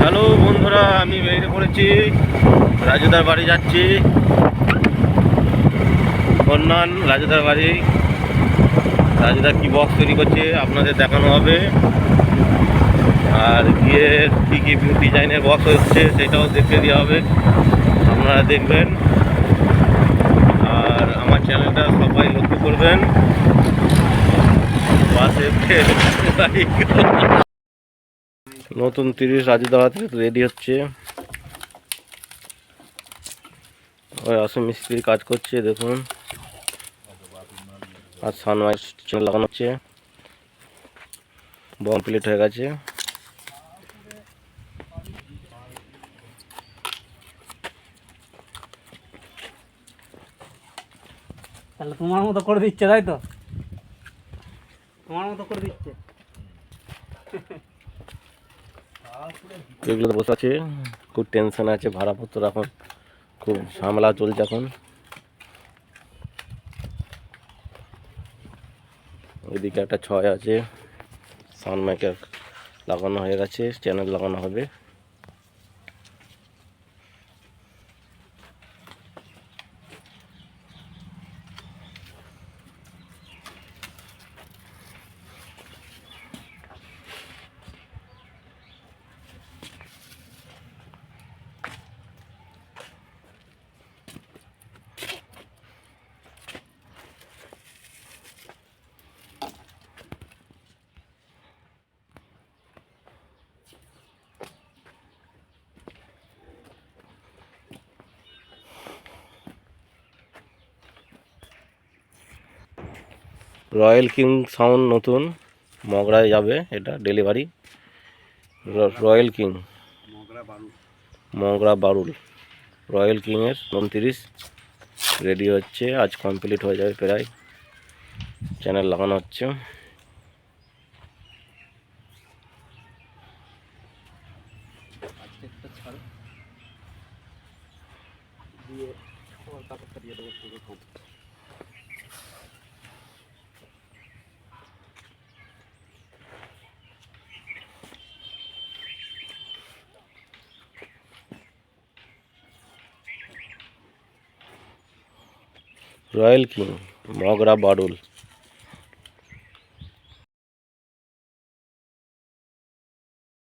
Hello বন্ধুরা, আমি বেরিয়ে পড়েছি। রাজুদার বাড়ি যাচ্ছি। কন্যান, রাজুদার বাড়ি। রাজুদা কি বক্স তৈরি করছে আপনাদের দেখানো হবে। আর গিয়ে কী কী ডিজাইনের বক্স হচ্ছে সেটাও দেখতে দেওয়া হবে। আপনারা দেখবেন। আর আমার চ্যানেলটা সবাই লক্ষ্য করবেন। লাইক নতুন তিরিশ রাজু দাওয়াতে রেডি হচ্ছে। ওই আসুন মিস্ত্রি কাজ করছে, দেখুন। আর সানমাইজ চেন লাগানো হচ্ছে। বম প্লেট হয়ে গেছে। তাহলে তোমার মতো করে দিচ্ছে, তাই তো? তোমার মতো করে দিচ্ছে। বসে আছে, খুব টেনশন আছে, ভাড়াপত্র এখন খুব ঝামেলা চলছে এখন। ওইদিকে একটা ছয় আছে সাউন্ড লাগানো হয়ে গেছে চ্যানেল লাগানো হবে। রয়্যাল কিং সাউন্ড নতুন মগরায় যাবে এটা delivery. Royal king. Magra Barul. Royal কিংয়ের উনতিরিশ। রেডি হচ্ছে আজ কমপ্লিট হয়ে যাবে প্রায়। চ্যানেল লাগানো হচ্ছে। Royal king Magra বারুল